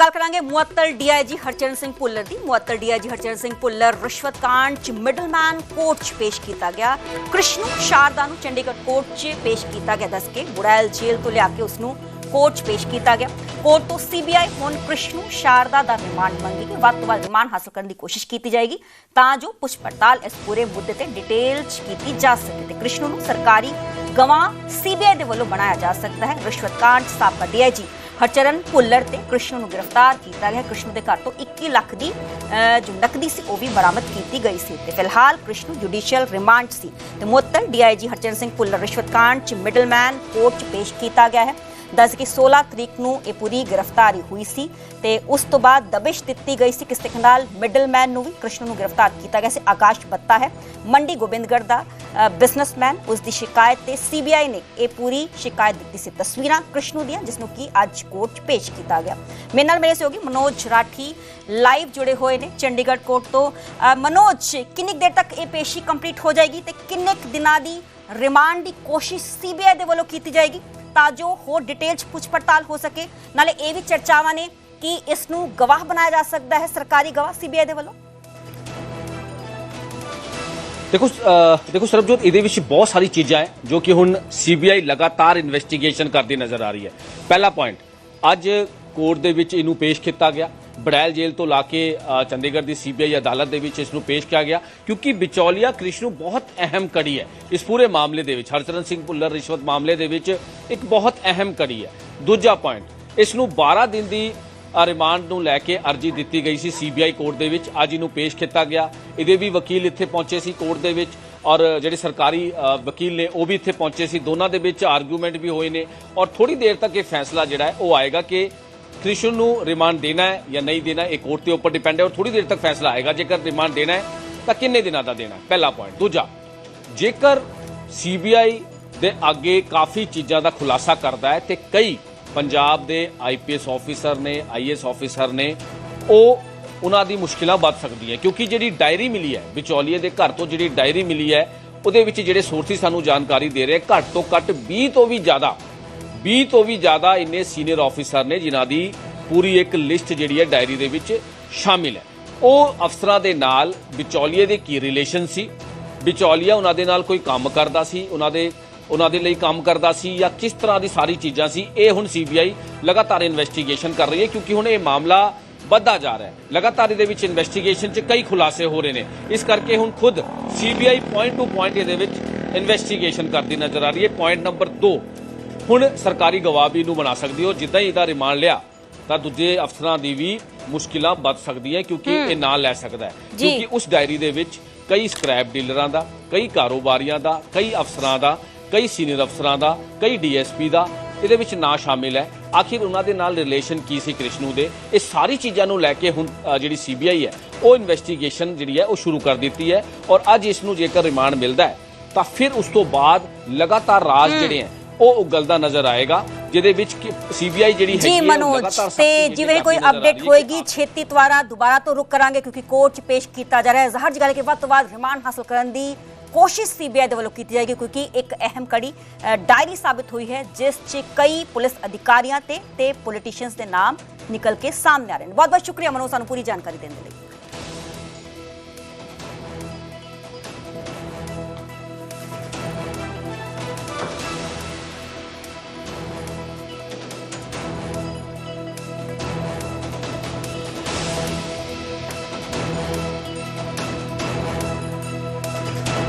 ਗੱਲ ਕਰਾਂਗੇ ਮੁਅੱਤਲ ਡੀਆਈਜੀ ਹਰਚਰਨ ਸਿੰਘ ਭੁੱਲਰ ਦੀ। ਮੁਅੱਤਲ ਡੀਆਈਜੀ ਹਰਚਰਨ ਸਿੰਘ ਭੁੱਲਰ ਰਿਸ਼ਵਤ ਕਾਂਡ ਚ ਮਿਡਲਮੈਨ ਕੋਰਟ ਚ ਪੇਸ਼ ਕੀਤਾ ਗਿਆ। ਕ੍ਰਿਸ਼ਨੂ ਸ਼ਾਰਦਾ ਨੂੰ ਚੰਡੀਗੜ੍ਹ ਕੋਰਟ ਚ ਪੇਸ਼ ਕੀਤਾ ਗਿਆ। ਦੱਸ ਕੇ ਬੁੜੈਲ ਜੇਲ੍ਹ ਤੋਂ ਲਿਆ ਕੇ ਉਸ ਨੂੰ ਕੋਰਟ ਚ ਪੇਸ਼ ਕੀਤਾ ਗਿਆ। ਕੋਰਟ ਤੋਂ ਸੀਬੀਆਈ ਹੁਣ ਕ੍ਰਿਸ਼ਨੂ ਸ਼ਾਰਦਾ ਦਾ ਰਿਮਾਂਡ ਮੰਗੇਗੀ। ਵੱਧ ਤੋਂ ਵੱਧ ਰਿਮਾਂਡ ਹਾਸਲ ਕਰਨ ਦੀ ਕੋਸ਼ਿਸ਼ ਕੀਤੀ ਜਾਏਗੀ। ਤਾਂ ਜੋ ਪੁੱਛ ਪੜਤਾਲ ਇਸ ਪੂਰੇ ਮੁੱਦੇ ਤੇ ਡਿਟੇਲ ਚ ਕੀਤੀ ਜਾ ਸਕੇ ਤੇ ਕ੍ਰਿਸ਼ਨੂ ਨੂੰ ਸਰਕਾਰੀ ਗਵਾਹ ਸੀਬੀਆਈ ਦੇ ਵੱਲੋਂ ਬਣਾਇਆ ਜਾ ਸਕਦਾ ਹੈ। ਰਿਸ਼ਵਤ ਕਾਂਡ 'ਚ ਸਾਬਕਾ ਡੀਆਈਜੀ ਹਰਚਰਨ ਭੁੱਲਰ ਤੇ ਕ੍ਰਿਸ਼ਨ ਨੂੰ ਗ੍ਰਿਫਤਾਰ ਕੀਤਾ ਗਿਆ। ਕ੍ਰਿਸ਼ਨ ਦੇ ਘਰ ਤੋਂ 21 ਲੱਖ ਦੀ ਅਹ, ਜੋ ਨਕਦੀ ਸੀ ਉਹ ਵੀ ਬਰਾਮਦ ਕੀਤੀ ਗਈ ਸੀ। ਤੇ ਫਿਲਹਾਲ ਕ੍ਰਿਸ਼ਨ ਜੁਡੀਸ਼ੀਅਲ ਰਿਮਾਂਡ ਸੀ। ਤੇ ਮੁਅੱਤਲ ਡੀਆਈਜੀ ਹਰਚਰਨ ਸਿੰਘ ਭੁੱਲਰ ਰਿਸ਼ਵਤ ਕਾਂਡ 'ਚ ਮਿਡਲਮੈਨ ਕੋਰਟ 'ਚ ਪੇਸ਼ ਕੀਤਾ ਗਿਆ ਹੈ। ਦੱਸ ਕਿ 16 ਤਰੀਕ ਨੂੰ ਇਹ ਪੂਰੀ ਗ੍ਰਿਫਤਾਰੀ ਹੋਈ ਸੀ ਤੇ ਉਸ ਤੋਂ ਬਾਅਦ ਦਬਿਸ਼ ਦਿੱਤੀ ਗਈ ਸੀ ਕਿਸ ਤਰੀਕੇ ਨਾਲ ਮਿਡਲਮੈਨ ਨੂੰ ਵੀ ਕ੍ਰਿਸ਼ਨ ਨੂੰ ਗ੍ਰਿਫਤਾਰ ਕੀਤਾ ਗਿਆ ਸੀ। ਆਕਾਸ਼ ਬੱਤਾ ਹੈ, ਮੰਡੀ ਗੋਬਿੰਦਗੜ੍ਹ ਦਾ ਬਿਜ਼ਨਸਮੈਨ ਉਸ ਦੀ ਸ਼ਿਕਾਇਤ ਤੇ ਸੀਬੀਆਈ ਨੇ ਇਹ ਪੂਰੀ ਸ਼ਿਕਾਇਤ ਦਿੱਤੀ ਸੀ। ਤਸਵੀਰਾਂ ਕ੍ਰਿਸ਼ਨ ਦੀਆਂ ਜਿਸ ਨੂੰ ਕਿ ਅੱਜ ਕੋਰਟ 'ਚ ਪੇਸ਼ ਕੀਤਾ ਗਿਆ। ਮੇਰੇ ਨਾਲ ਮੇਰੇ ਸਹਿਯੋਗੀ ਮਨੋਜ ਰਾਠੀ ਲਾਈਵ ਜੁੜੇ ਹੋਏ ਨੇ ਚੰਡੀਗੜ੍ਹ ਕੋਰਟ ਤੋਂ। ਮਨੋਜ, ਕਿੰਨੀ ਕੁ ਦੇਰ ਤੱਕ ਇਹ ਪੇਸ਼ੀ ਕੰਪਲੀਟ ਹੋ ਜਾਏਗੀ ਤੇ ਕਿੰਨੇ ਕੁ ਦਿਨਾਂ ਦੀ ਰਿਮਾਂਡ ਦੀ ਕੋਸ਼ਿਸ਼ ਸੀਬੀਆਈ ਦੇ ਵੱਲੋਂ ਕੀਤੀ ਜਾਏਗੀ ਤਾਂ ਜੋ ਹੋਰ ਡਿਟੇਲ ਚ ਪੁੱਛ ਪੜਤਾਲ ਹੋ ਸਕੇ ਨਾਲੇ ਇਹ ਵੀ ਚਰਚਾਵਾਂ ਨੇ ਕਿ ਇਸ ਨੂੰ ਗਵਾਹ ਬਣਾਇਆ ਜਾ ਸਕਦਾ ਹੈ ਸਰਕਾਰੀ ਗਵਾਹ ਸੀਬੀਆਈ ਦੇ ਵੱਲੋਂ ਦੇਖੋ ਦੇਖੋ ਸਰਬਜੋਤ ਇਹਦੇ ਵਿੱਚ ਬਹੁਤ ਸਾਰੀ ਚੀਜ਼ਾਂ ਹੈ ਜੋ ਕਿ ਹੁਣ ਸੀਬੀਆਈ ਲਗਾਤਾਰ ਇਨਵੈਸਟੀਗੇਸ਼ਨ ਕਰਦੀ ਨਜ਼ਰ ਆ ਰਹੀ ਹੈ ਪਹਿਲਾ ਪੁਆਇੰਟ ਅੱਜ ਕੋਰਟ ਦੇ ਵਿੱਚ ਇਹਨੂੰ ਪੇਸ਼ ਕੀਤਾ ਗਿਆ ਬੜੈਲ ਜੇਲ੍ਹ ਤੋਂ ਲਾ ਕੇ ਚੰਡੀਗੜ੍ਹ ਦੀ ਸੀਬੀਆਈ ਅਦਾਲਤ ਦੇ ਵਿੱਚ ਇਸ ਨੂੰ ਪੇਸ਼ ਕੀਤਾ ਗਿਆ, ਕਿਉਂਕਿ ਵਿਚੌਲੀਆ ਕ੍ਰਿਸ਼ਨ ਨੂੰ ਬਹੁਤ ਅਹਿਮ ਕੜੀ ਹੈ। ਇਸ ਪੂਰੇ ਮਾਮਲੇ ਦੇ ਵਿੱਚ, ਹਰਚਰਨ ਸਿੰਘ ਭੁੱਲਰ ਰਿਸ਼ਵਤ ਮਾਮਲੇ ਦੇ ਵਿੱਚ ਇੱਕ ਬਹੁਤ ਅਹਿਮ ਕੜੀ ਹੈ। ਦੂਜਾ ਪੁਆਇੰਟ ਇਸ ਨੂੰ 12 ਦਿਨ ਦੀ ਰਿਮਾਂਡ ਨੂੰ ਲੈ ਕੇ ਅਰਜੀ ਦਿੱਤੀ ਗਈ ਸੀ ਸੀਬੀਆਈ ਕੋਰਟ ਦੇ ਵਿੱਚ, ਅੱਜ ਇਹਨੂੰ ਪੇਸ਼ ਕੀਤਾ ਗਿਆ। ਇਹਦੇ ਵੀ ਵਕੀਲ ਇੱਥੇ ਪਹੁੰਚੇ ਸੀ ਕੋਰਟ ਦੇ ਵਿੱਚ, ਔਰ ਜਿਹੜੇ ਸਰਕਾਰੀ ਵਕੀਲ ਨੇ ਉਹ ਵੀ ਇੱਥੇ ਪਹੁੰਚੇ ਸੀ। ਦੋਨਾਂ ਦੇ ਵਿੱਚ ਆਰਗੂਮੈਂਟ ਵੀ ਹੋਏ ਨੇ, ਔਰ ਥੋੜੀ ਦੇਰ ਤੱਕ ਇਹ ਫੈਸਲਾ ਜਿਹੜਾ ਹੈ, ਉਹ ਆਏਗਾ ਕਿ ਕ੍ਰਿਸ਼ਨ ਨੂੰ ਰਿਮਾਂਡ ਦੇਣਾ ਹੈ ਜਾਂ ਨਹੀਂ ਦੇਣਾ, ਇਹ ਕੋਰਟ ਦੇ ਉੱਪਰ ਡਿਪੈਂਡ ਹੈ ਔਰ ਥੋੜੀ ਦੇਰ ਤੱਕ ਫੈਸਲਾ ਆਏਗਾ। ਜੇਕਰ ਰਿਮਾਂਡ ਦੇਣਾ ਹੈ, ਤਾਂ ਕਿੰਨੇ ਦਿਨਾਂ ਦਾ ਦੇਣਾ ਪਹਿਲਾ ਪੁਆਇੰਟ ਦੂਜਾ, ਜੇਕਰ ਸੀਬੀਆਈ ਦੇ ਅੱਗੇ ਕਾਫੀ ਚੀਜ਼ਾਂ ਦਾ ਖੁਲਾਸਾ ਕਰਦਾ ਹੈ, ਤੇ ਕਈ ਪੰਜਾਬ ਦੇ ਆਈਪੀਐਸ ਆਫੀਸਰ ਨੇ ਆਈਐਸ ਆਫੀਸਰ ਨੇ, ਉਹ ਉਹਨਾਂ ਦੀ ਮੁਸ਼ਕਿਲਾਂ ਵੱਧ ਸਕਦੀਆਂ ਕਿਉਂਕਿ ਜਿਹੜੀ ਡਾਇਰੀ ਮਿਲੀ ਹੈ, ਵਿਚੌਲੀਏ ਦੇ ਘਰ ਤੋਂ ਜਿਹੜੀ ਡਾਇਰੀ ਮਿਲੀ ਹੈ, ਉਹਦੇ ਵਿੱਚ ਜਿਹੜੇ ਸੋਰਸਿਸ ਸਾਨੂੰ ਜਾਣਕਾਰੀ ਦੇ ਰਹੇ ਘੱਟ ਤੋਂ ਘੱਟ 20 ਤੋਂ ਵੀ ਜ਼ਿਆਦਾ 20 ਤੋਂ ਵੀ ਜ਼ਿਆਦਾ ਇੰਨੇ ਸੀਨੀਅਰ ਆਫੀਸਰ ਨੇ ਜਿਨ੍ਹਾਂ ਦੀ ਪੂਰੀ ਇੱਕ ਲਿਸਟ ਜਿਹੜੀ ਹੈ ਡਾਇਰੀ ਦੇ ਵਿੱਚ ਸ਼ਾਮਿਲ ਹੈ। ਉਹ ਅਫਸਰਾਂ ਦੇ ਨਾਲ ਵਿਚੌਲੀਏ ਦੇ ਕੀ ਰਿਲੇਸ਼ਨ ਸੀ? ਵਿਚੌਲੀਆ ਉਹਨਾਂ ਦੇ ਨਾਲ ਕੋਈ ਕੰਮ ਕਰਦਾ ਸੀ? ਉਹਨਾਂ ਦੇ ਉਹਨਾਂ ਦੇ ਲਈ ਕੰਮ ਕਰਦਾ ਸੀ ਜਾਂ ਕਿਸ ਤਰ੍ਹਾਂ ਦੀ ਸਾਰੀ ਚੀਜ਼ਾਂ ਸੀ? ਇਹ ਹੁਣ ਸੀਬੀਆਈ ਲਗਾਤਾਰ ਇਨਵੈਸਟੀਗੇਸ਼ਨ ਕਰ ਰਹੀ ਹੈ ਕਿਉਂਕਿ ਹੁਣ ਇਹ ਮਾਮਲਾ ਵੱਧਦਾ ਜਾ ਰਿਹਾ ਹੈ। ਲਗਾਤਾਰ ਇਹਦੇ ਵਿੱਚ ਇਨਵੈਸਟੀਗੇਸ਼ਨ 'ਚ ਕਈ ਖੁਲਾਸੇ ਹੋ ਰਹੇ ਨੇ। ਇਸ ਕਰਕੇ ਹੁਣ ਖੁਦ ਸੀਬੀਆਈ ਪੁਆਇੰਟ ਟੂ ਪੁਆਇੰਟ ਇਹਦੇ ਵਿੱਚ ਇਨਵੈਸਟੀਗੇਸ਼ਨ ਕਰਦੀ ਨਜ਼ਰ ਆ ਰਹੀ ਹੈ। ਪੁਆਇੰਟ ਨੰਬਰ 2 ਹੁਣ ਸਰਕਾਰੀ ਗਵਾਹ ਵੀ ਇਹਨੂੰ ਬਣਾ ਸਕਦੀ ਹੋ ਜਿੱਦਾਂ ਹੀ ਇਹਦਾ ਰਿਮਾਂਡ ਲਿਆ ਤਾਂ ਦੂਜੇ ਅਫਸਰਾਂ ਦੀ ਵੀ ਮੁਸ਼ਕਿਲਾਂ ਵੱਧ ਸਕਦੀਆਂ ਕਿਉਂਕਿ ਇਹ ਨਾਲ ਲੈ ਸਕਦਾ ਹੈ। ਕਿਉਂਕਿ ਉਸ ਡਾਇਰੀ ਦੇ ਵਿੱਚ ਕਈ ਸਕ੍ਰੈਪ ਡੀਲਰਾਂ ਦਾ ਕਈ ਕਾਰੋਬਾਰੀਆਂ ਦਾ ਕਈ ਅਫਸਰਾਂ ਦਾ ਕਈ ਸੀਨੀਅਰ ਅਫਸਰਾਂ ਦਾ ਕਈ ਡੀਐਸਪੀ ਦਾ ਇਹਦੇ ਵਿੱਚ ਨਾਂ ਸ਼ਾਮਿਲ ਹੈ। ਆਖਿਰ ਉਹਨਾਂ ਦੇ ਨਾਲ ਰਿਲੇਸ਼ਨ ਕੀ ਸੀ ਕ੍ਰਿਸ਼ਨੂ ਦੇ? ਇਹ ਸਾਰੀ ਚੀਜ਼ਾਂ ਨੂੰ ਲੈ ਕੇ ਹੁਣ ਜਿਹੜੀ ਸੀਬੀਆਈ ਹੈ ਉਹ ਇਨਵੈਸਟੀਗੇਸ਼ਨ ਜਿਹੜੀ ਹੈ ਉਹ ਸ਼ੁਰੂ ਕਰ ਦਿੱਤੀ ਹੈ ਔਰ ਅੱਜ ਇਸ ਨੂੰ ਜੇਕਰ ਰਿਮਾਂਡ ਮਿਲਦਾ ਹੈ ਤਾਂ ਫਿਰ ਉਸ ਤੋਂ ਬਾਅਦ ਲਗਾਤਾਰ ਰਾਜ ਜਿਹੜੇ ਹੈ ਉਹ ਉਗਲਦਾ ਨਜ਼ਰ ਆਏਗਾ ਜਿਹਦੇ ਵਿੱਚ ਸੀਬੀਆਈ ਜਿਹੜੀ ਜੀ ਹੈ, ਉਹ ਮਨੋਜ ਤੇ ਜਿਵੇਂ ਕੋਈ ਅਪਡੇਟ ਹੋਏਗੀ ਛੇਤੀ ਦੁਆਰਾ ਦੁਬਾਰਾ ਤੋਂ ਰੁਕ ਕਰਾਂਗੇ ਕਿਉਂਕਿ ਕੋਰਟ 'ਚ ਪੇਸ਼ ਕੀਤਾ ਜਾ ਰਿਹਾ ਹੈ। ਜ਼ਾਹਰ ਜੀ ਗੱਲ ਹੈ ਕਿ ਵੱਧ ਤੋਂ ਵੱਧ ਰਿਮਾਂਡ ਹਾਸਲ ਕਰਨ ਦੀ ਕੋਸ਼ਿਸ਼ ਸੀਬੀਆਈ ਦੇ ਵੱਲੋਂ ਕੀਤੀ ਜਾਏਗੀ ਕਿਉਂਕਿ ਇੱਕ ਅਹਿਮ ਕੜੀ ਡਾਇਰੀ ਸਾਬਿਤ ਹੋਈ ਹੈ ਜਿਸ 'ਚ ਕਈ ਪੁਲਿਸ ਅਧਿਕਾਰੀਆਂ ਤੇ ਤੇ ਪੋਲੀਟੀਸ਼ੀਅਨਸ ਦੇ ਨਾਮ ਨਿਕਲ ਕੇ ਸਾਹਮਣੇ ਆ ਰਹੇ ਨੇ। ਬਹੁਤ ਬਹੁਤ ਸ਼ੁਕਰੀਆ ਮਨੋਜ ਸਾਨੂੰ ਪੂਰੀ ਜਾਣਕਾਰੀ ਦੇਣ ਦੇ ਲਈ।